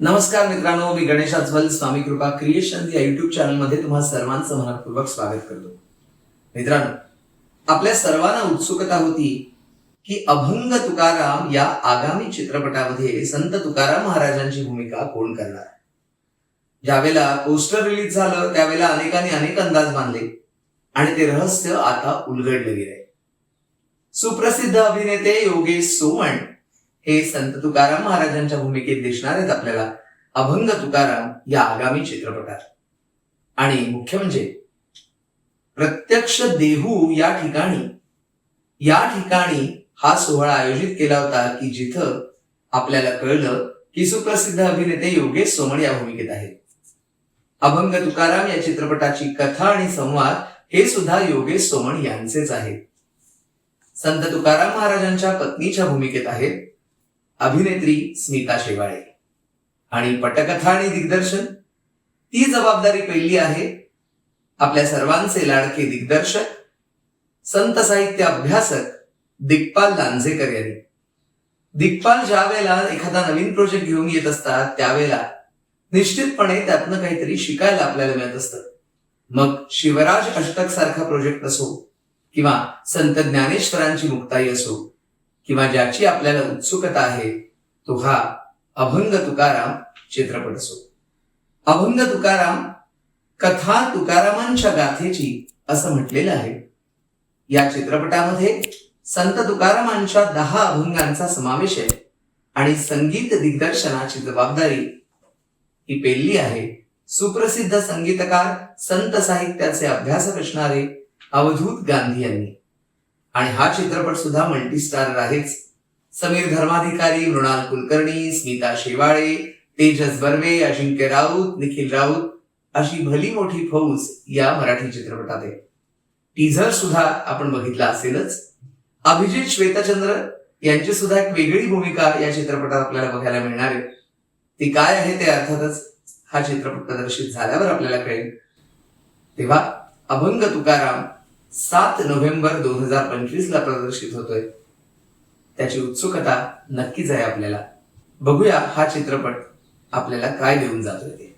नमस्कार मित्रांनो मी गणेश अज्वल स्वामी कृपा क्रिएशन या युट्यूब चॅनलमध्ये तुम्हा सर्वांचं मनपूर्वक स्वागत करतो. मित्रांनो आपल्या सर्वांना उत्सुकता होती की अभंग तुकाराम या आगामी चित्रपटामध्ये संत तुकाराम महाराजांची भूमिका कोण करणार? ज्यावेळेला पोस्टर रिलीज झालं त्यावेळेला अनेकांनी अनेक अंदाज बांधले आणि ते रहस्य आता उलगडले गेले सुप्रसिद्ध अभिनेते योगेश सोमण हे संत तुकाराम महाराजांच्या भूमिकेत दिसणार आहेत आपल्याला. अभंग तुकाराम या आगामी चित्रपटात. आणि मुख्य म्हणजे प्रत्यक्ष देहू या ठिकाणी या ठिकाणी हा सोहळा आयोजित केला होता की जिथं आपल्याला कळलं की सुप्रसिद्ध अभिनेते योगेश सोमण या भूमिकेत आहेत. अभंग तुकाराम या चित्रपटाची कथा आणि संवाद हे सुद्धा योगेश सोमण यांचेच आहेत. संत तुकाराम महाराजांच्या पत्नीच्या भूमिकेत आहेत. अभिनेत्री स्मिता शेवाळे. आणि पटकथा आणि दिग्दर्शन ती जबाबदारी पहिली आहे आपल्या सर्वांचे लाडके दिग्दर्शक संत साहित्य अभ्यासक दिग्पाल लांजेकर यांनी. दिग्पाल ज्या वेळेला एखादा नवीन प्रोजेक्ट घेऊन येत असतात त्यावेळेला निश्चितपणे त्यातनं काहीतरी शिकायला आपल्याला मिळत असतं. मग शिवराज अष्टक सारखा प्रोजेक्ट असो किंवा संत ज्ञानेश्वरांची मुक्ताई असो किंवा ज्याची आपल्याला उत्सुकता आहे तो हा अभंग तुकाराम चित्रपट असो. अभंग तुकाराम कथा तुकारामांच्या गाथेची असं म्हटलेलं आहे. या चित्रपटामध्ये संत तुकारामांच्या दहा अभंगांचा समावेश आहे आणि संगीत दिग्दर्शनाची जबाबदारी ही पेलली आहे. सुप्रसिद्ध संगीतकार संत साहित्याचे अभ्यासक असणारे अवधूत गांधी यांनी. आणि हा चित्रपट सुद्धा मल्टीस्टार आहेच. समीर धर्माधिकारी मृणाल कुलकर्णी स्मिता शेवाळे तेजस बर्वे अजिंक्य राऊत निखिल राऊत अशी भली मोठी फौज या मराठी चित्रपटात आहे. टीझर सुद्धा आपण बघितला असेलच. अभिजित श्वेतचंद्र यांची सुद्धा एक वेगळी भूमिका या चित्रपटात आपल्याला बघायला मिळणार आहे. ती काय आहे ते अर्थातच हा चित्रपट प्रदर्शित झाल्यावर आपल्याला कळेल. तेव्हा अभंग तुकाराम सात नोव्हेंबर दोन हजार पंचवीस ला प्रदर्शित होतोय. त्याची उत्सुकता नक्कीच आहे आपल्याला. बघूया हा चित्रपट आपल्याला काय देऊन जातोय ते.